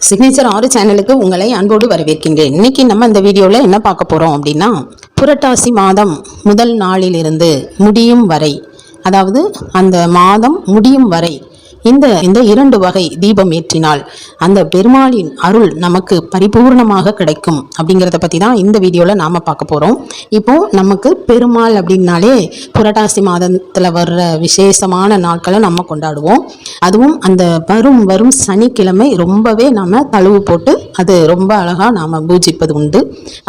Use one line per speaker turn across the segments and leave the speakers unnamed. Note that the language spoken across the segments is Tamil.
சிக்னேச்சர் ஆறு சேனலுக்கு உங்களை அன்போடு வரவேற்கின்றேன். இன்னைக்கு நம்ம இந்த வீடியோவில் என்ன பார்க்க போகிறோம் அப்படின்னா புரட்டாசி மாதம் முதல் நாளிலிருந்து முடியும் வரை அதாவது அந்த மாதம் முடியும் வரை இந்த இந்த இரண்டு வகை தீபம் ஏற்றினால் அந்த பெருமாளின் அருள் நமக்கு பரிபூர்ணமாக கிடைக்கும் அப்படிங்கிறத பற்றி தான் இந்த வீடியோவில் நாம் பார்க்க போகிறோம் இப்போது நமக்கு பெருமாள் அப்படின்னாலே புரட்டாசி மாதத்தில் வர்ற விசேஷமான நாட்களை நம்ம கொண்டாடுவோம். அதுவும் அந்த வரும் வரும் சனிக்கிழமை ரொம்பவே நம்ம தழுவு போட்டு அது ரொம்ப அழகாக நாம் பூஜிப்பது உண்டு.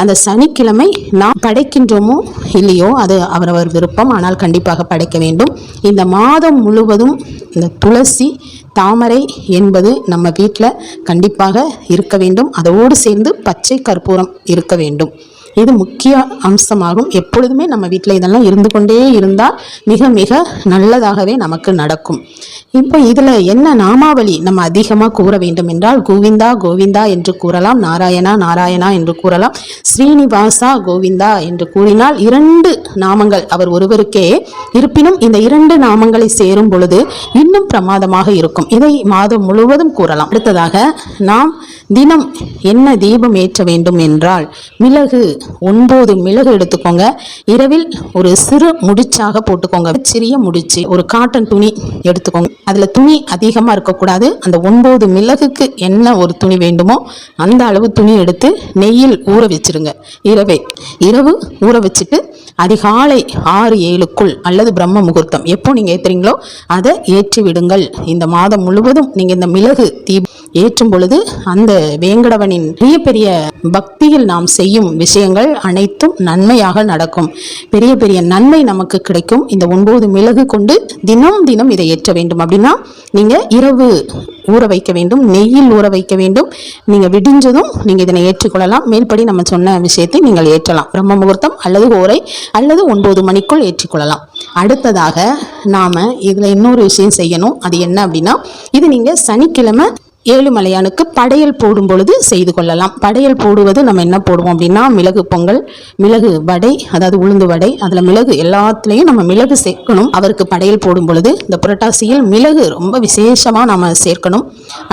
அந்த சனிக்கிழமை நாம் படைக்கின்றோமோ இல்லையோ அது அவரவர் விருப்பம். ஆனால் கண்டிப்பாக படைக்க வேண்டும். இந்த மாதம் முழுவதும் இந்த துளசி தாமரை என்பது நம்ம வீட்டில் கண்டிப்பாக இருக்க வேண்டும். அதோடு சேர்ந்து பச்சை கற்பூரம் இருக்க வேண்டும். இது முக்கிய அம்சமாகும். எப்பொழுதுமே நம்ம வீட்டில் இதெல்லாம் இருந்து கொண்டே இருந்தால் மிக மிக நல்லதாகவே நமக்கு நடக்கும். இப்போ இதில் என்ன நாமாவளி நம்ம அதிகமாக கூற வேண்டும் என்றால் கோவிந்தா கோவிந்தா என்று கூறலாம் நாராயணா நாராயணா என்று கூறலாம் ஸ்ரீனிவாசா கோவிந்தா என்று கூறினால் இரண்டு நாமங்கள் அவர் ஒருவருக்கே இருப்பினும் இந்த இரண்டு நாமங்களை சேரும் பொழுது இன்னும் பிரமாதமாக இருக்கும். இதை மாதம் முழுவதும் கூறலாம். அடுத்ததாக நாம் தினம் என்ன தீபம் ஏற்ற வேண்டும் என்றால் மிளகு ஒன்பது மிளகு எடுத்துக்கோங்க. இரவில் ஒரு சிறு முடிச்சாக போட்டுக்கோங்க. சிறிய முடிச்சு ஒரு காட்டன் துணி எடுத்துக்கோங்க. அதில் துணி அதிகமாக இருக்கக்கூடாது. அந்த ஒன்பது மிளகுக்கு என்ன ஒரு துணி வேண்டுமோ அந்த அளவு துணி எடுத்து நெய்யில் ஊற வச்சிருங்க. இரவே. இரவு ஊற வச்சுட்டு அதிகாலை ஆறு ஏழுக்குள் அல்லது பிரம்ம முகூர்த்தம். எப்போ நீங்கள் ஏற்றுறீங்களோ அதை ஏற்றி விடுங்கள் இந்த மாதம் முழுவதும் நீங்கள் இந்த மிளகு தீபம் ஏற்றும் பொழுது அந்த வேங்கடவனின் பெரிய பெரிய பக்தியில் நாம் செய்யும் விஷயங்கள் அனைத்தும் நன்மையாக நடக்கும். பெரிய பெரிய நன்மை நமக்கு கிடைக்கும். இந்த ஒன்பது மிளகு கொண்டு தினம் தினம் இதை ஏற்ற வேண்டும். அப்படின்னா நீங்கள் இரவு ஊற வைக்க வேண்டும் நெய்யில் ஊற வைக்க வேண்டும். நீங்கள் விடிஞ்சதும் நீங்கள் இதனை ஏற்றிக்கொள்ளலாம். மேல்படி நம்ம சொன்ன விஷயத்தை நீங்கள் ஏற்றலாம். பிரம்ம முகூர்த்தம் அல்லது ஓரை அல்லது ஒன்பது மணிக்குள் ஏற்றிக்கொள்ளலாம். அடுத்ததாக நாம் இதில் இன்னொரு விஷயம் செய்யணும். அது என்ன அப்படின்னா இது நீங்கள் சனிக்கிழமை ஏழுமலையானுக்கு படையல் போடும் பொழுது செய்து கொள்ளலாம். படையல் போடுவது நம்ம என்ன போடுவோம் அப்படின்னா மிளகு பொங்கல் மிளகு வடை அதாவது உளுந்து வடை. அதில் மிளகு எல்லாத்துலேயும் நம்ம மிளகு சேர்க்கணும். அவருக்கு படையல் போடும் பொழுது இந்த புரட்டாசியில் மிளகு ரொம்ப விசேஷமாக நாம் சேர்க்கணும்.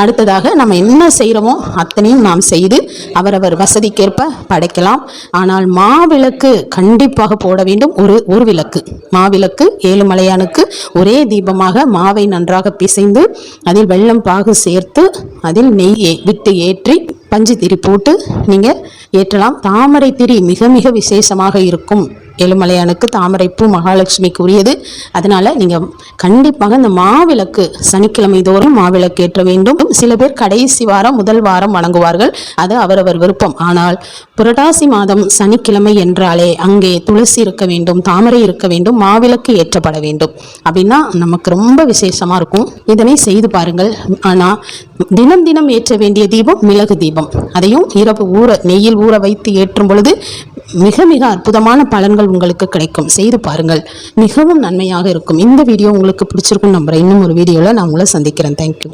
அடுத்ததாக நம்ம என்ன செய்கிறோமோ அத்தனையும் நாம் செய்து அவரவர் வசதிக்கேற்ப படைக்கலாம். ஆனால் மாவிளக்கு கண்டிப்பாக போட வேண்டும். ஒரு ஒரு விளக்கு. மாவிளக்கு ஏழுமலையானுக்கு ஒரே தீபமாக மாவை நன்றாக பிசைந்து அதில் வெள்ளம் பாகு சேர்த்து அதில் நெய் விட்டு ஏற்றி பஞ்சு திரி போட்டு நீங்கள் ஏற்றலாம். தாமரை திரி மிக மிக விசேஷமாக இருக்கும். ஏழுமலையானுக்கு தாமரைப்பூ மகாலட்சுமிக்கு உரியது அதனால நீங்கள் கண்டிப்பாக இந்த மாவிளக்கு சனிக்கிழமை தோறும் மாவிளக்கு ஏற்ற வேண்டும். சில பேர் கடைசி வாரம் முதல் வாரம் வணங்குவார்கள். அது அவரவர் விருப்பம். ஆனால் புரட்டாசி மாதம் சனிக்கிழமை என்றாலே அங்கே துளசி இருக்க வேண்டும் தாமரை இருக்க வேண்டும் மாவிளக்கு ஏற்றப்பட வேண்டும். அப்படின்னா நமக்கு ரொம்ப விசேஷமா இருக்கும். இதனை செய்து பாருங்கள். ஆனால் தினம் தினம் ஏற்ற வேண்டிய தீபம் மிளகு தீபம். அதையும் இரவு ஊற நெய்யில் ஊற வைத்து ஏற்றும் பொழுது மிக மிக அற்புதமான பலன்கள் உங்களுக்கு கிடைக்கும். செய்து பாருங்கள். மிகவும் நன்மையாக இருக்கும். இந்த வீடியோ உங்களுக்கு பிடிச்சிருக்கும் நம்புறேன். இன்னும் ஒரு வீடியோவில் நான் உங்களை சந்திக்கிறேன். தேங்க்யூ